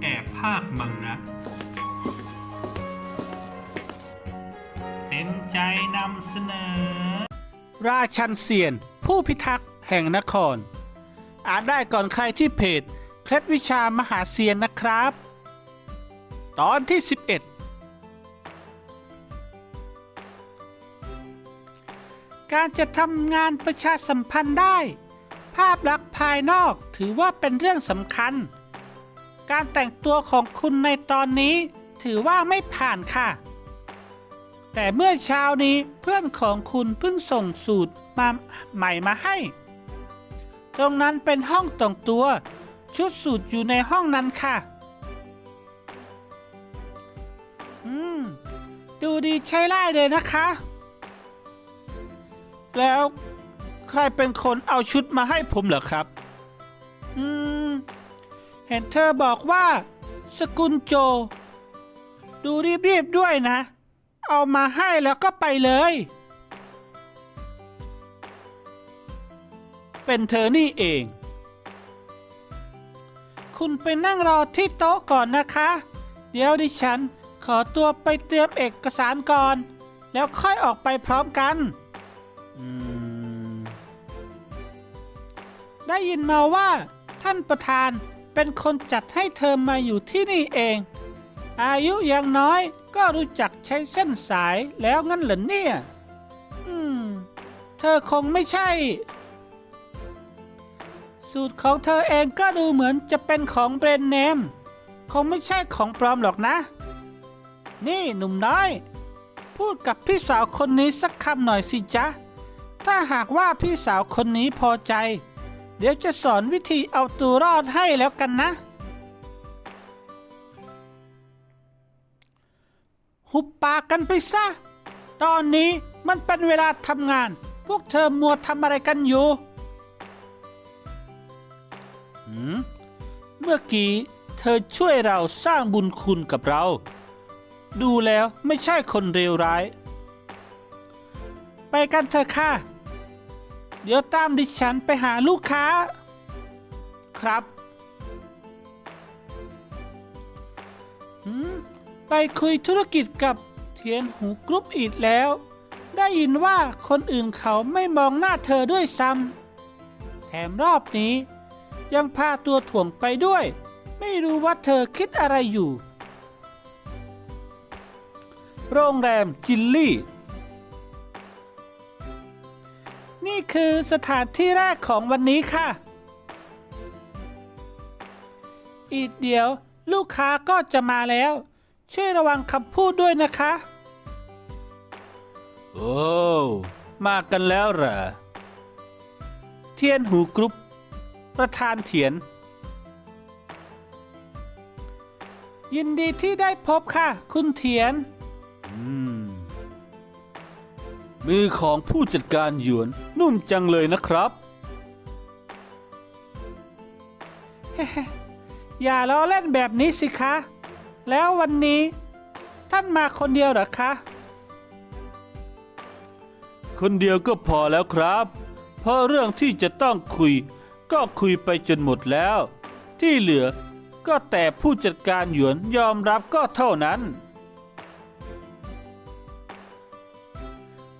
แอบภาคมังนะเต็มใจนำเสนอ ราชันเซียน ผู้พิทักษ์แห่งนคร อ่านได้ก่อนใครที่เพจ เคล็ดวิชามหาเซียนนะครับ ตอนที่ 11การจะทำงานประชาสัมพันธ์ได้ ภาพลักษณ์ภายนอกถือว่าเป็นเรื่องสำคัญ การแต่งตัวของคุณในตอนนี้ ถือว่าไม่ผ่านค่ะ แต่เมื่อเช้านี้เพื่อนของคุณเพิ่งส่งสูตรมาใหม่มาให้ ตรงนั้นเป็นห้องต่งตัว ชุดสูตรอยู่ในห้องนั้นค่ะ อืม ดูดีใช้ไล่เลยนะคะ แล้วใครเป็นคนเอาชุดมาให้ผมเหรอครับ เห็นเธอบอกว่า สกุลโจ ดูรีบๆด้วยนะ เอามาให้แล้วก็ไปเลย เป็นเธอนี่เอง คุณไปนั่งรอที่โต๊ะก่อนนะคะ เดี๋ยวดิฉันขอตัวไปเตรียมเอกสารก่อน แล้วค่อยออกไปพร้อมกันได้ยินมาว่าท่านประธาน เป็นคนจัดให้เธอมาอยู่ที่นี่เอง อายุยังน้อยก็รู้จักใช้เส้นสายแล้วงั้นเหรอเนี่ย อืม เธอคงไม่ใช่ สูตรของเธอเองก็ดูเหมือนจะเป็นของแบรนด์เนม คงไม่ใช่ของปลอมหรอกนะ นี่หนุ่มน้อย พูดกับพี่สาวคนนี้สักคำหน่อยสิจ๊ะ ถ้าหากว่าพี่สาวคนนี้พอใจ เดี๋ยวจะสอนวิธีเอาตัวรอดให้แล้วกันนะ หุบปากกันไปซะ ตอนนี้มันเป็นเวลาทำงาน พวกเธอมัวทำอะไรกันอยู่หืมเมื่อกี้เธอช่วยเราสร้างบุญคุณกับเรา ดูแล้วไม่ใช่คนเลวร้าย ไปกันเถอะค่ะ เดี๋ยวตามดิฉันไปหาลูกค้า ครับไปคุยธุรกิจกับเทียนหูกรุ๊ปอีกแล้ว ได้ยินว่าคนอื่นเขาไม่มองหน้าเธอด้วยซ้ำแถมรอบนี้ ยังพาตัวถ่วงไปด้วย ไม่รู้ว่าเธอคิดอะไรอยู่ โรงแรมจิลลี่ นี่คือสถานที่แรกของวันนี้ค่ะ อีกเดี๋ยวลูกค้าก็จะมาแล้ว ช่วยระวังคำพูดด้วยนะคะ โอ้ มากันแล้วเหรอ เทียนหูกรุ๊ป ประธานเถียน ยินดีที่ได้พบค่ะ คุณเถียน อืม มือของผู้จัดการหยวนนุ่มจังเลยนะครับ อย่าล้อเล่นแบบนี้สิคะ แล้ววันนี้ ท่านมาคนเดียวเหรอคะ คนเดียวก็พอแล้วครับ เพราะเรื่องที่จะต้องคุย ก็คุยไปจนหมดแล้ว ที่เหลือก็แต่ผู้จัดการหยวนยอมรับก็เท่านั้น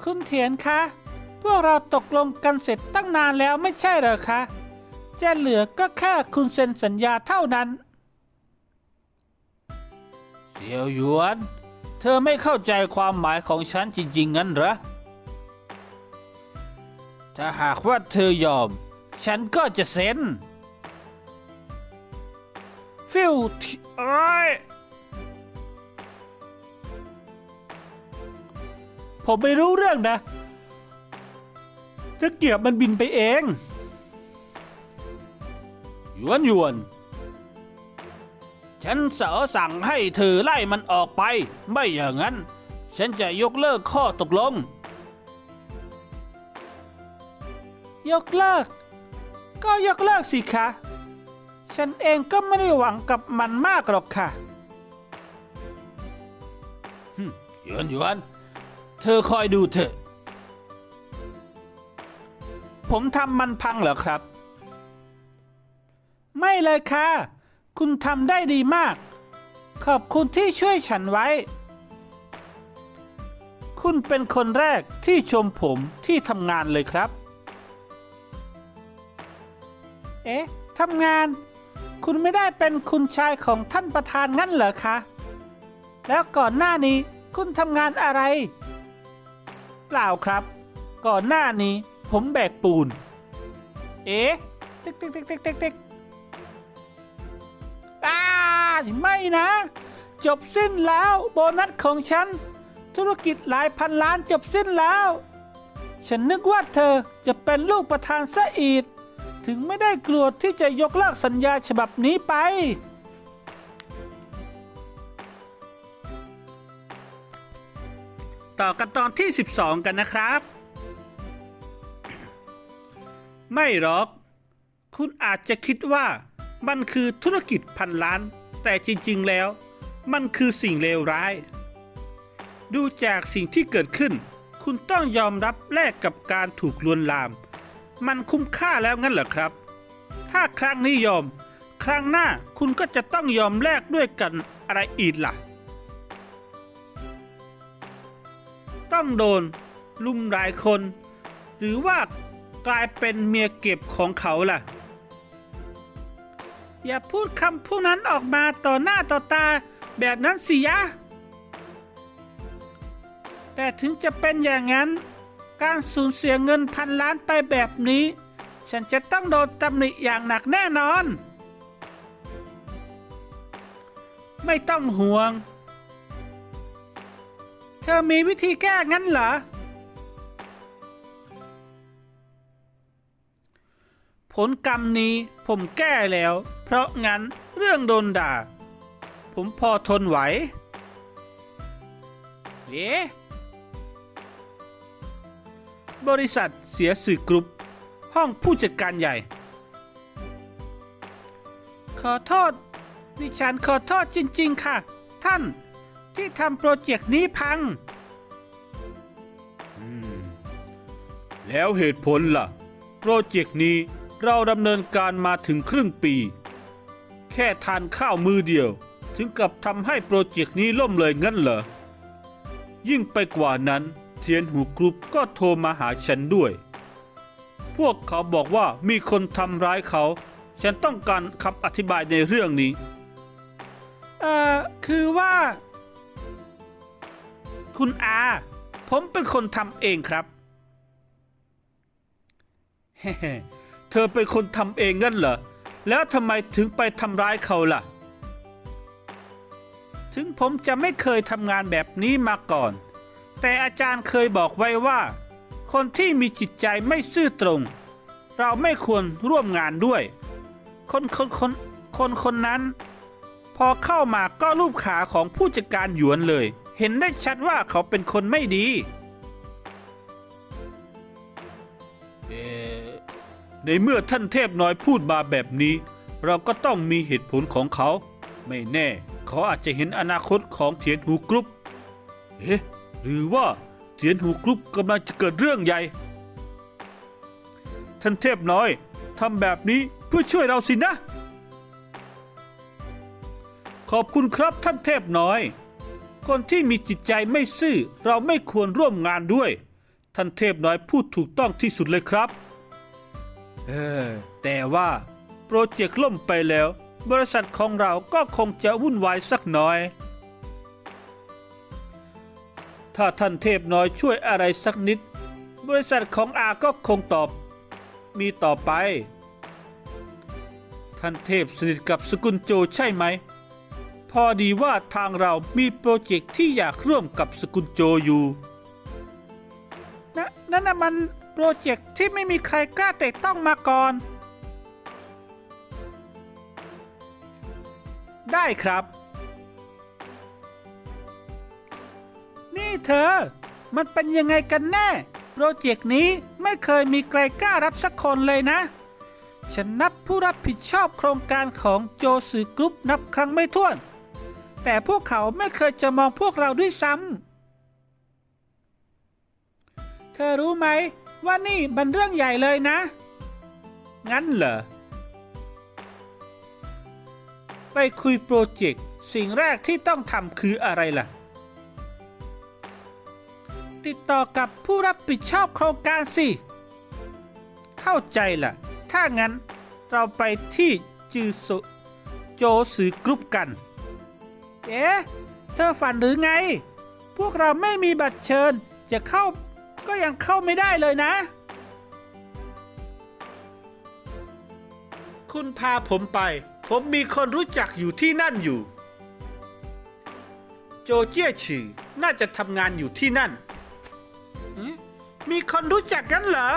คุณเถียนคะ พวกเราตกลงกันเสร็จตั้งนานแล้วไม่ใช่เหรอคะ จะเหลือก็แค่คุณเซ็นสัญญาเท่านั้น เสี่ยวหยวน เธอไม่เข้าใจความหมายของฉันจริงๆงั้นเหรอ ถ้าหากว่าเธอยอม ฉันก็จะเซ็นฟิวที่เอ้ย ผมไม่รู้เรื่องนะถ้าเกียบมันบินไปเองหยวนหยวน ฉันเสอสั่งให้เธอไล่มันออกไป ไม่อย่างนั้น ฉันจะยกเลิกข้อตกลง ยกเลิก ก็ยกเลิกสิคะ ฉันเองก็ไม่ได้หวังกับมันมากหรอกค่ะหึหยวนหยวน เธอคอยดูเถอะ ผมทำมันพังเหรอครับ ไม่เลยค่ะ คุณทำได้ดีมาก ขอบคุณที่ช่วยฉันไว้ คุณเป็นคนแรกที่ชมผมที่ทำงานเลยครับ เอ๊ะทำงาน คุณไม่ได้เป็นคุณชายของท่านประธานงั้นเหรอคะ แล้วก่อนหน้านี้คุณทำงานอะไร ปล่าครับ ก่อนหน้านี้ผมแบกปูน เอ๊ะติ๊กติ๊กติ๊กติ๊กติ๊กติ๊กอ้าไม่นะ จบสิ้นแล้วโบนัสของฉัน ธุรกิจหลายพันล้านจบสิ้นแล้ว ฉันนึกว่าเธอจะเป็นลูกประธานซะอีก ถึงไม่ได้กลัวที่จะยกเลิกสัญญาฉบับนี้ไป ต่อกันตอนที่ 12 กันนะครับ ไม่หรอก คุณอาจจะคิดว่ามันคือธุรกิจพันล้าน แต่จริงๆแล้ว มันคือสิ่งเลวร้าย ดูจากสิ่งที่เกิดขึ้น คุณต้องยอมรับแลกกับการถูกลวนลาม มันคุ้มค่าแล้วงั้นเหรอครับ ถ้าครั้งนี้ยอม ครั้งหน้าคุณก็จะต้องยอมแลกด้วยกันอะไรอีกล่ะ ต้องโดนลุมหลายคน หรือว่ากลายเป็นเมียเก็บของเขาล่ะ อย่าพูดคำพูดนั้นออกมาต่อหน้าต่อตาแบบนั้นสิยะ แต่ถึงจะเป็นอย่างนั้น การสูญเสียเงินพันล้านไปแบบนี้ ฉันจะต้องโดนตำหนิอย่างหนักแน่นอน ไม่ต้องห่วง เธอมีวิธีแก้งั้นเหรอ ผลกรรมนี้ผมแก้แล้ว เพราะงั้นเรื่องโดนด่า ผมพอทนไหวเอ๊ะบริษัทเสียสื่อกรุ๊ป ห้องผู้จัดการใหญ่ ขอโทษ ดิฉันขอโทษจริง ๆ ค่ะ ท่าน ที่ทำโปรเจกต์นี้พัง แล้วเหตุผลล่ะ โปรเจกต์นี้เราดำเนินการมาถึงครึ่งปี แค่ทานข้าวมือเดียว ถึงกับทำให้โปรเจกต์นี้ล่มเลยงั้นเหรอ ยิ่งไปกว่านั้นเทียนหูกรุ๊ปก็โทรมาหาฉันด้วย พวกเขาบอกว่ามีคนทำร้ายเขา ฉันต้องการคำอธิบายในเรื่องนี้ เอ่อ คือว่า คุณอา ผมเป็นคนทำเองครับเฮ้เธอเป็นคนทำเองงั้นเหรอ แล้วทำไมถึงไปทำร้ายเขาล่ะ ถึงผมจะไม่เคยทำงานแบบนี้มาก่อน แต่อาจารย์เคยบอกไว้ว่า คนที่มีจิตใจไม่ซื่อตรง เราไม่ควรร่วมงานด้วย คนคนคนคนคนนั้น พอเข้ามาก็รูปขาของผู้จัดการหยวนเลย เห็นได้ชัดว่าเขาเป็นคนไม่ดี เอในเมื่อท่านเทพน้อยพูดมาแบบนี้ เราก็ต้องมีเหตุผลของเขา ไม่แน่ เขาอาจจะเห็นอนาคตของเทียนหูกรุ๊ปเอ๊ะหรือว่าเทียนหูกรุ๊ปกำลังจะเกิดเรื่องใหญ่ ท่านเทพน้อยทำแบบนี้เพื่อช่วยเราสินะ ขอบคุณครับท่านเทพน้อย คนที่มีจิตใจไม่ซื่อเราไม่ควรร่วมงานด้วย ท่านเทพน้อยพูดถูกต้องที่สุดเลยครับ เออ แต่ว่า โปรเจกต์ล่มไปแล้ว บริษัทของเราก็คงจะวุ่นวายสักหน่อย ถ้าท่านเทพน้อยช่วยอะไรสักนิด บริษัทของอาก็คงตอบ มีต่อไป ท่านเทพสนิทกับสกุลโจใช่ไหม พอดีว่าทางเรามีโปรเจกต์ที่อยากร่วมกับสกุลโจอยู่นะนั่นน่ะมันโปรเจกต์ที่ไม่มีใครกล้าแตะต้องมาก่อน ได้ครับ นี่เธอ มันเป็นยังไงกันแน่ โปรเจกต์นี้ไม่เคยมีใครกล้ารับสักคนเลยนะ ฉันนับผู้รับผิดชอบโครงการของโจสือกรุ๊ปนับครั้งไม่ถ้วน แต่พวกเขาไม่เคยจะมองพวกเราด้วยซ้ำ เธอรู้ไหมว่านี่มันเรื่องใหญ่เลยนะ งั้นเหรอ ไปคุยโปรเจกต์สิ่งแรกที่ต้องทำคืออะไรล่ะ ติดต่อกับผู้รับผิดชอบโครงการสิ เข้าใจล่ะ ถ้างั้นเราไปที่จือโซโจสือกรุ๊ปกัน เอ๊ะ เธอฝันหรือไง พวกเราไม่มีบัตรเชิญ จะเข้าก็ยังเข้าไม่ได้เลยนะ คุณพาผมไป ผมมีคนรู้จักอยู่ที่นั่นอยู่ โจเจี้ยฉือน่าจะทำงานอยู่ที่นั่นเอ๊ะมีคนรู้จักกันเหรอ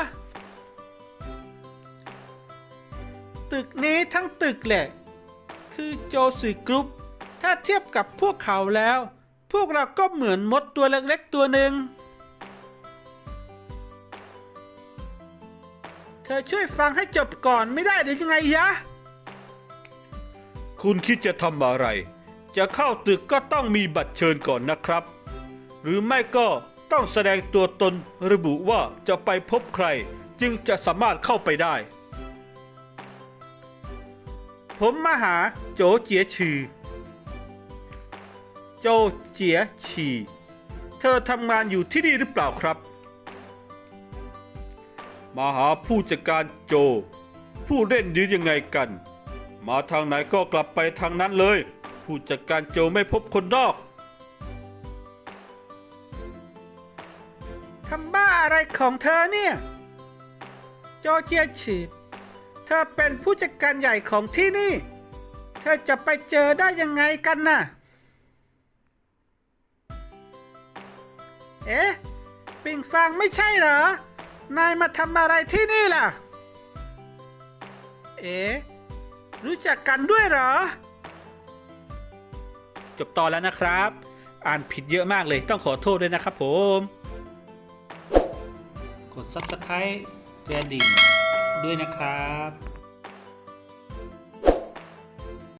ตึกนี้ทั้งตึกแหละ คือโจสือกรุ๊ป ถ้าเทียบกับพวกเขาแล้ว พวกเราก็เหมือนมดตัวเล็กๆตัวหนึ่ง เธอช่วยฟังให้จบก่อนไม่ได้หรือยังไงยะ คุณคิดจะทำอะไร จะเข้าตึกก็ต้องมีบัตรเชิญก่อนนะครับ หรือไม่ก็ต้องแสดงตัวตนระบุว่าจะไปพบใคร จึงจะสามารถเข้าไปได้ ผมมาหาโจเจียชือ โจเจียฉี เธอทำงานอยู่ที่นี่หรือเปล่าครับ มาหาผู้จัดการโจ ผู้เล่นยืนยังไงกัน มาทางไหนก็กลับไปทางนั้นเลย ผู้จัดการโจไม่พบคนนอกทำบ้าอะไรของเธอเนี่ย โจเจียฉีเธอเป็นผู้จัดการใหญ่ของที่นี่ เธอจะไปเจอได้ยังไงกันน่ะ เอ๊ะ ปิงฟางไม่ใช่เหรอ นายมาทำอะไรที่นี่ล่ะ เอ๊ะ รู้จักกันด้วยเหรอ จบตอนแล้วนะครับ อ่านผิดเยอะมากเลยต้องขอโทษด้วยนะครับผม กด subscribe กระดิ่งด้วยนะครับ